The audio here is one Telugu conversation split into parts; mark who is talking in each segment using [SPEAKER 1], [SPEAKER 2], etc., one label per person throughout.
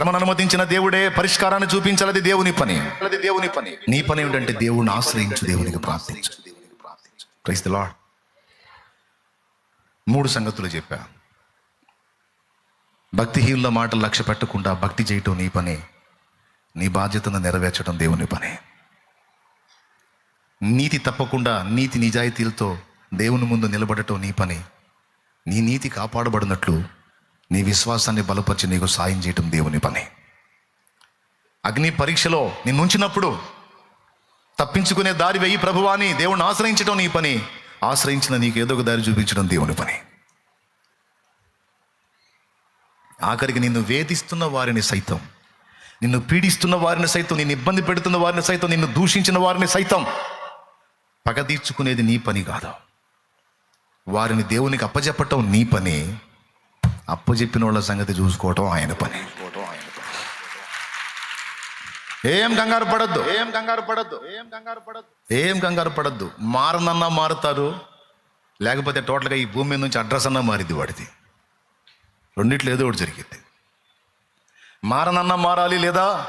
[SPEAKER 1] శ్రమను అనుమతించిన దేవుడే పరిష్కారాన్ని చూపించాలది దేవుని పని. అది దేవుని పని నీ పని ఏమిటంటే దేవుణ్ణి ఆశ్రయించు దేవునికి ప్రార్థించు. ప్రైస్ ది లాడ్ మూడు సంగతులు చెప్పా. భక్తిహీనుల మాటలు లక్ష్య పెట్టకుండా భక్తి చేయటం నీ పని. నీ బాధ్యతను నెరవేర్చడం దేవుని పని. నీతి తప్పకుండా నీతి నిజాయితీలతో దేవుని ముందు నిలబడటం నీ పని. నీ నీతి కాపాడబడినట్లు నీ విశ్వాసాన్ని బలపరిచి నీకు సాయం చేయటం దేవుని పని. అగ్ని పరీక్షలో నిన్ను ఉంచినప్పుడు తప్పించుకునే దారి వెయ్యి ప్రభువాని దేవుణ్ణి ఆశ్రయించడం నీ పని. ఆశ్రయించిన నీకు ఏదో ఒక దారి చూపించడం దేవుని పని. ఆఖరికి నిన్ను వేధిస్తున్న వారిని సైతం నిన్ను పీడిస్తున్న వారిని సైతం నిన్ను ఇబ్బంది పెడుతున్న వారిని సైతం నిన్ను దూషించిన వారిని సైతం పగ తీర్చుకునేది నీ పని కాదు. వారిని దేవునికి అప్పజెప్పటం నీ పని. అప్పజెప్పిన వాళ్ళ సంగతి చూసుకోవటం ఆయన పని. ఏం కంగారు పడద్దు. ఏం కంగారు పడద్దు. ఏం కంగారు పడద్దు. ఏం కంగారు పడద్దు. మారనన్నా మారుతారు. లేకపోతే టోటల్గా ఈ భూమి మీద నుంచి అడ్రస్ అన్నా మారిద్ది వాడిది. రెండిట్లో ఏదో ఒకటి జరిగింది మారనన్నా మారాలి లేదా?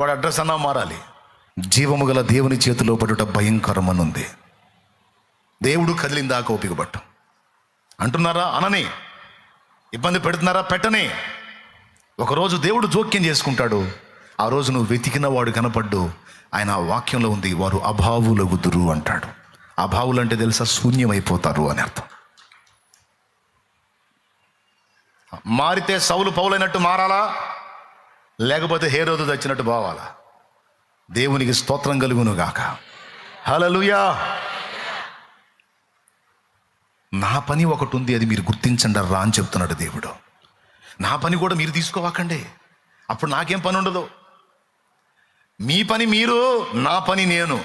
[SPEAKER 1] వాడి అడ్రస్ అన్నా మారాలి. జీవము గల దేవుని చేతిలో పడుట భయంకరమనుంది. దేవుడు కదిలిందాక ఓపిక పట్టు. అంటున్నారా? అనని? ఇబ్బంది పెడుతున్నారా? పెట్టని. ఒకరోజు దేవుడు జోక్యం చేసుకుంటాడు. ఆ రోజు నువ్వు వెతికిన వాడు కనపడ్డు. ఆయన ఆ వాక్యంలో ఉంది వారు అభావులగుదురు అంటాడు. అభావులు అంటే తెలుసా? శూన్యమైపోతారు అని అర్థం. మారితే సౌలు పౌలైనట్టు మారాలా? లేకపోతే హేరోదు తెచ్చినట్టు బావాలా? దేవునికి స్తోత్రం కలుగును గాక. హలలుయా నా పని ఒకటి ఉంది అది మీరు గుర్తించండి రా అని చెప్తున్నాడు దేవుడు. నా పని కూడా మీరు తీసుకోవాకండి. అప్పుడు నాకేం పని ఉండదు. మీ పని మీరు నా పని నేను.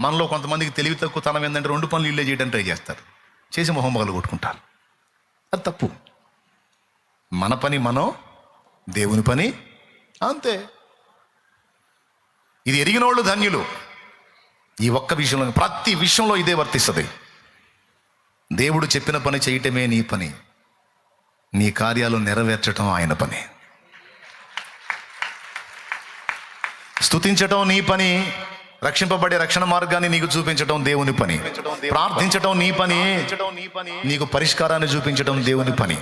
[SPEAKER 1] మనలో కొంతమందికి తెలివి తక్కువ తనం ఏంటంటే రెండు పనులు ఇల్లే చేయడం ట్రై చేస్తారు. చేసి మొహం మొగలు కొట్టుకుంటారు. అది తప్పు. మన పని మనం దేవుని పని అంతే. ఇది ఎరిగిన వాళ్ళు ధన్యులు. ఈ ఒక్క విషయంలో ప్రతి విషయంలో ఇదే వర్తిస్తుంది. దేవుడు చెప్పిన పని చేయటమే నీ పని. నీ కార్యాలు నెరవేర్చటం ఆయన పని. స్తుతించటం నీ పని రక్షింపబడే రక్షణ మార్గాన్ని నీకు చూపించటం దేవుని పని. ప్రార్థించటం నీ పని నీకు పరిష్కారాన్ని చూపించటం దేవుని పని.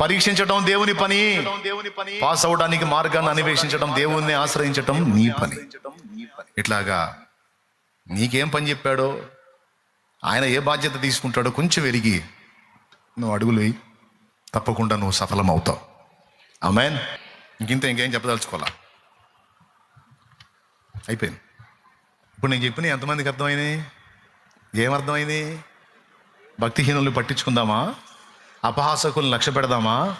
[SPEAKER 1] పరీక్షించటం దేవుని పని పాస్ అవడానికి మార్గాన్ని అన్వేషించడం దేవుణ్ణి ఆశ్రయించటం నీ పని. ఇట్లాగా నీకేం పని చెప్పాడో ఆయన ఏ బాధ్యత తీసుకుంటాడో కొంచెం వెరిగి నువ్వు అడుగులు తప్పకుండా నువ్వు సఫలం అవుతావు అమెన్ ఇంకింత ఇంకేం చెప్పదలుచుకోవాలా? అయిపోయింది. ఇప్పుడు నేను చెప్పిన ఎంతమందికి అర్థమైనాయి? ఏమర్థమైంది భక్తిహీనుల్ని పట్టించుకుందామా? అపహాసకుల్ని లక్ష్య పెడదామా?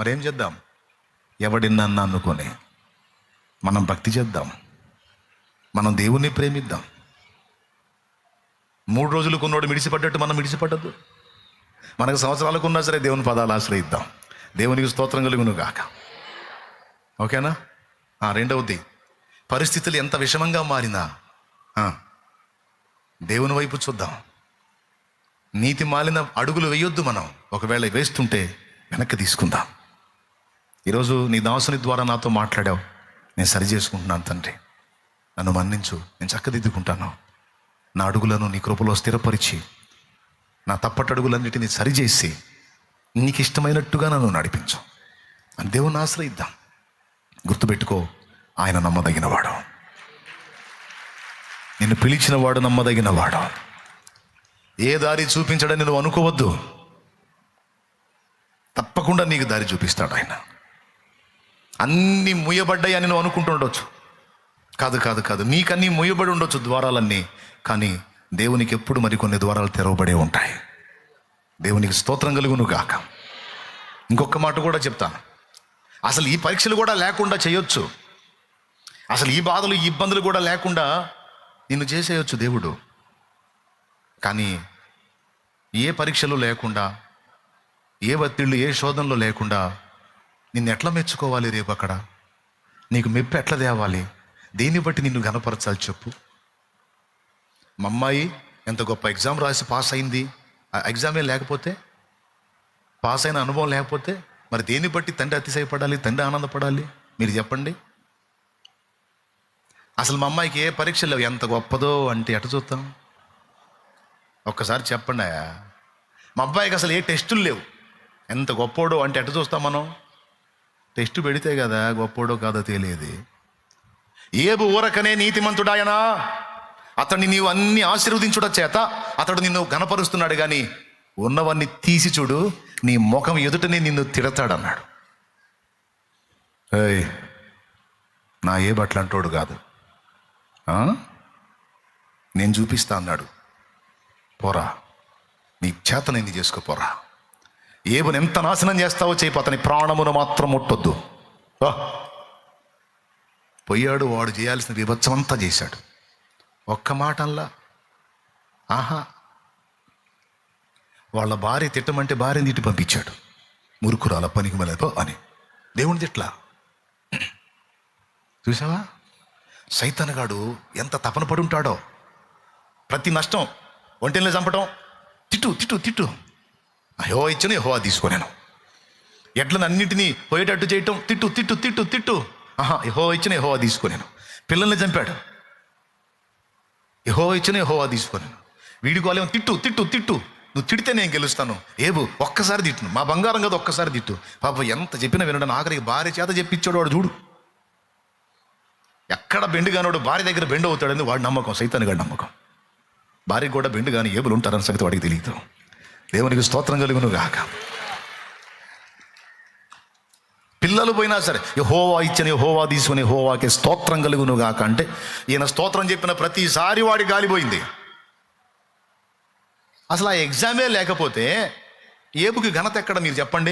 [SPEAKER 1] మరేం చేద్దాం? ఎవడినన్నా అనుకొని? మనం భక్తి చేద్దాం. మనం దేవుణ్ణి ప్రేమిద్దాం. మూడు రోజులు కొన్నోడు మిడిసిపడ్డట్టు మనం మిడిసిపడ్డద్దు. మనకు సంవత్సరాలకు ఉన్నా సరే దేవుని పదాలు ఆశ్రయిద్దాం. దేవునికి స్తోత్రం కలుగును గాక ఓకేనా రెండవది పరిస్థితులు ఎంత విషమంగా మారినా దేవుని వైపు చూద్దాం. నీతి మాలిన అడుగులు వేయొద్దు మనం. ఒకవేళ వేస్తుంటే వెనక్కి తీసుకుందాం. ఈరోజు నీ దాసుని ద్వారా నాతో మాట్లాడావు. నేను సరి చేసుకుంటున్నాను తండ్రి. నన్ను మన్నించు. నేను చక్కదిద్దుకుంటాను. నా అడుగులను నీ కృపలో స్థిరపరిచి నా తప్పటడుగులన్నిటిని సరిచేసి నీకు ఇష్టమైనట్టుగా నన్ను నడిపించు. అని దేవుని ఆశ్రయిద్దాం. గుర్తుపెట్టుకో ఆయన నమ్మదగినవాడు. నిన్ను పిలిచినవాడు నమ్మదగినవాడు. ఏ దారి చూపించడని నువ్వు అనుకోవద్దు. తప్పకుండా నీకు దారి చూపిస్తాడు ఆయన. అన్ని ముయ్యబడ్డాయని నువ్వు అనుకుంటుండొచ్చు కాదు కాదు కాదు. నీకన్నీ మొయ్యబడి ఉండొచ్చు ద్వారాలన్నీ కానీ దేవునికి ఎప్పుడు మరికొన్ని ద్వారాలు తెరవబడే ఉంటాయి. దేవునికి స్తోత్రం కలుగును గాక ఇంకొక మాట కూడా చెప్తాను. అసలు ఈ పరీక్షలు కూడా లేకుండా చేయొచ్చు. అసలు ఈ బాధలు ఈ ఇబ్బందులు కూడా లేకుండా నిన్ను చేసేయొచ్చు దేవుడు. కానీ ఏ పరీక్షలు లేకుండా ఏ ఒత్తిళ్ళు ఏ శోధనలు లేకుండా నిన్ను ఎట్లా మెచ్చుకోవాలి రేపు అక్కడ? నీకు మెప్పు ఎట్లా తేవాలి? దేన్ని బట్టి నిన్ను గనపరచాలి చెప్పు? మా అమ్మాయి ఎంత గొప్ప ఎగ్జామ్ రాసి పాస్ అయింది. ఆ ఎగ్జామే లేకపోతే? పాస్ అయిన అనుభవం లేకపోతే? మరి దేన్ని బట్టి తండ్రి అతిశయపడాలి తండ్రి ఆనందపడాలి? మీరు చెప్పండి. అసలు మా అమ్మాయికి ఏ పరీక్షలు లేవు. ఎంత గొప్పదో అంటే ఎట చూస్తాం ఒక్కసారి చెప్పండి ఆయా మా అబ్బాయికి అసలు ఏ టెస్టులు లేవు. ఎంత గొప్పోడో అంటే ఎట చూస్తాం మనం? టెస్ట్ పెడితే కదా గొప్పోడో కాదో తెలియదు. ఏబు ఊరకనే నీతిమంతుడాయనా? అతన్ని నీవు అన్ని ఆశీర్వదించుట చేత అతడు నిన్ను గనపరుస్తున్నాడు కానీ ఉన్నవన్నీ తీసి చూడు నీ ముఖం ఎదుటనే నిన్ను తిడతాడన్నాడు. ఏయ్ నా ఏ బట్లంటోడు కాదు. నేను చూపిస్తా అన్నాడు. పోరా నీ చేతనైంది చేసుకో పోరా. ఏబుని ఎంత నాశనం చేస్తావో చేయి అతని ప్రాణమును మాత్రం ముట్టొద్దు. ఆ. పోయాడు వాడు చేయాల్సిన విభత్సం అంతా చేశాడు. ఒక్క మాటల్లా ఆహా వాళ్ళ భార్య తిట్టమంటే భార్యని తిట్టి పంపించాడు. మురుకురాల పనికి మలేదో అని. దేవుని తిట్లా. చూసావా? సైతనగాడు ఎంత తపన పడి ఉంటాడో ప్రతి నష్టం ఒంటెల్ని చంపటం. తిట్టు తిట్టు తిట్టు. హోవా ఇచ్చిన యహోవా తీసుకోలేను ఎడ్లను అన్నింటినీ పోయేటట్టు చేయటం. తిట్టు తిట్టు తిట్టు తిట్టు. ఆహా యహో ఇచ్చిన యహోవా తీసుకోలేను పిల్లల్ని చంపాడు. యహో ఇచ్చిన యహోవా తీసుకోలేను వీడి గోలేమో తిట్టు తిట్టు తిట్టు. నువ్వు తిడితే నేను గెలుస్తాను. ఏబు ఒక్కసారి తిట్టును మా బంగారం కదా ఒక్కసారి తిట్టు. పాప ఎంత చెప్పినా వినడం ఆఖరికి భార్య చేత చెప్పించాడు వాడు చూడు. ఎక్కడ బెండు కానివాడు భార్య దగ్గర బెండు అవుతాడని వాడి నమ్మకం సైతాన్ని గారి నమ్మకం. భార్యకు కూడా బెండు కానీ ఏబులు ఉంటారని సంగతి వాడికి తెలియదు. దేవునికి స్తోత్రం కలుగును గాక. పిల్లలు పోయినా సరే యహోవా ఇచ్చిన హోవా తీసుకుని హోవాకి స్తోత్రం కలుగును గాక అంటే ఈయన స్తోత్రం చెప్పిన ప్రతిసారి వాడి గాలిపోయింది అసలు ఆ ఎగ్జామే లేకపోతే ఏబుకి ఘనత ఎక్కడ మీరు చెప్పండి?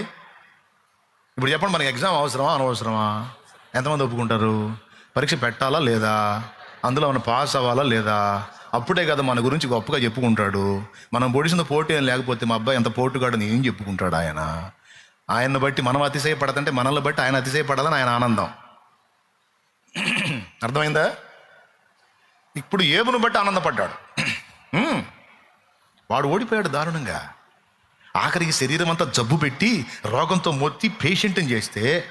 [SPEAKER 1] ఇప్పుడు చెప్పండి మనకి ఎగ్జామ్ అవసరమా అనవసరమా? ఎంతమంది ఒప్పుకుంటారు? పరీక్ష పెట్టాలా లేదా? అందులో మనం పాస్ అవ్వాలా లేదా? అప్పుడే కదా మన గురించి గొప్పగా చెప్పుకుంటాడు. మనం పొడిసిన పోటీ ఏం లేకపోతే మా అబ్బాయి ఎంత పోటుగాడని ఏం చెప్పుకుంటాడు ఆయన? ఆయన్ని బట్టి మనం అతిశయపడదంటే మనల్ని బట్టి ఆయన అతిశయపడాలని ఆయన ఆనందం. అర్థమైందా? ఇప్పుడు ఏబును బట్టి ఆనందపడ్డాడు. వాడు ఓడిపోయాడు దారుణంగా. ఆఖరికి శరీరం అంతా జబ్బు పెట్టి రోగంతో మొత్తి పేషెంట్ని చేస్తే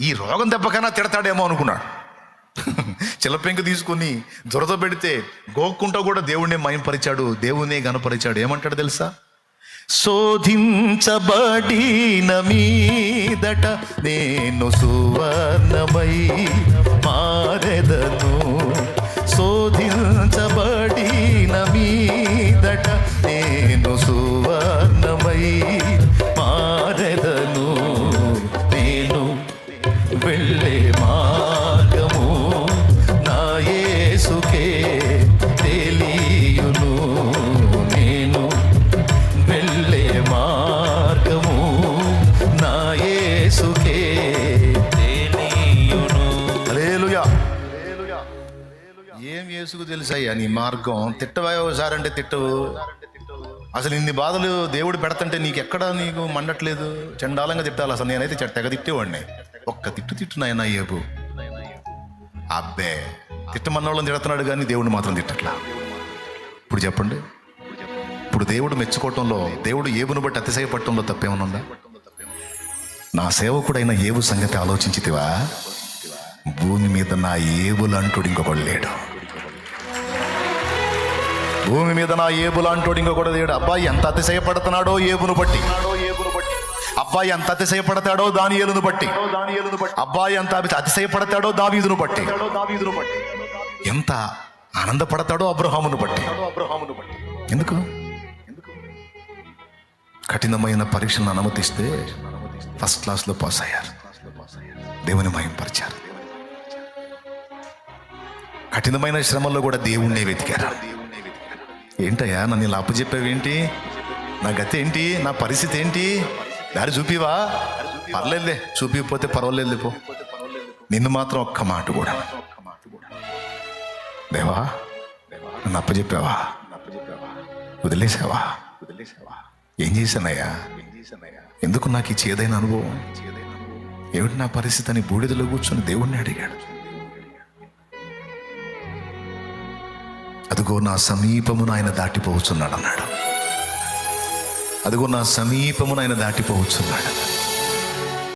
[SPEAKER 1] ఈ రోగం దెబ్బకైనా తిడతాడేమో అనుకున్నాడు. చిలపెంక తీసుకుని దురద పెడితే గోక్కుంటా కూడా దేవుణ్ణి మయంపరిచాడు దేవుణ్ణి గనపరిచాడు ఏమంటాడు తెలుసా? శోధించబడిన మీదట నేను సువర్ణమై మారెదను యేసుకు తెలుసయ్యా నీ మార్గం. తిట్టవా ఒకసారి అంటే తిట్టవు అసలు ఇన్ని బాధలు దేవుడు పెడతంటే నీకు ఎక్కడ నీకు మండట్లేదు? చండాలంగా తిట్టాలి అసలు. నేనైతే తెగ తిట్టేవాడిని. ఒక్క తిట్టు తిట్టున్నాయన ఏబు. అబ్బే తిట్టమన్నోళ్ళని తిడుతున్నాడు కానీ దేవుడిని మాత్రం తిట్టట్లా? ఇప్పుడు చెప్పండి. ఇప్పుడు దేవుడు మెచ్చుకోవటంలో దేవుడు ఏబును బట్టి అతిశయపడటంలో తప్పేమన్నా నా సేవకుడైన ఏబు సంగతి ఆలోచించితివా? భూమి మీద నా ఏబులంటుడు ఇంకొకడు లేడు. భూమి మీద నా ఏబు అంటోడు ఇంకొకడు లేడు. అబ్బాయి ఎంత అతిశయపడుతున్నాడో ఏబును బట్టి. అబ్బాయి ఎంత అతిశయపడతాడో దాని ఏలును బట్టి. అబ్బాయి ఎంత అతిశయపడతాడో దావీదును బట్టి. ఎంత ఆనందపడతాడో అబ్రహామును బట్టి. ఎందుకు? కఠినమైన పరీక్షలను అనుమతిస్తే ఫస్ట్ క్లాస్లో పాస్ అయ్యారు. దేవుని మయంపరిచారు కఠినమైన శ్రమల్లో కూడా దేవుణ్ణే వెతికారు. ఏంటయ్యా నన్ను ఇలా అప్పచెప్పావేంటి నా గతి ఏంటి నా పరిస్థితి ఏంటి దారి చూపివా? పర్లేదులే చూపిపోతే పర్వాలేదు పో. నిన్ను మాత్రం ఒక్క మాట కూడా. దేవా నన్ను అప్పచెప్పావా వదిలేసావా? ఏం చేశానయ్యా? ఎందుకు నాకు ఈ చేదైన అనుభవం? ఏమిటి నా పరిస్థితి అని బూడిదలో కూర్చొని దేవుణ్ణి అడిగాడు. అదిగో నా సమీపమును ఆయన దాటిపోవచ్చున్నాడు అన్నాడు అదిగో నా సమీపమును ఆయన దాటిపోవచ్చున్నాడు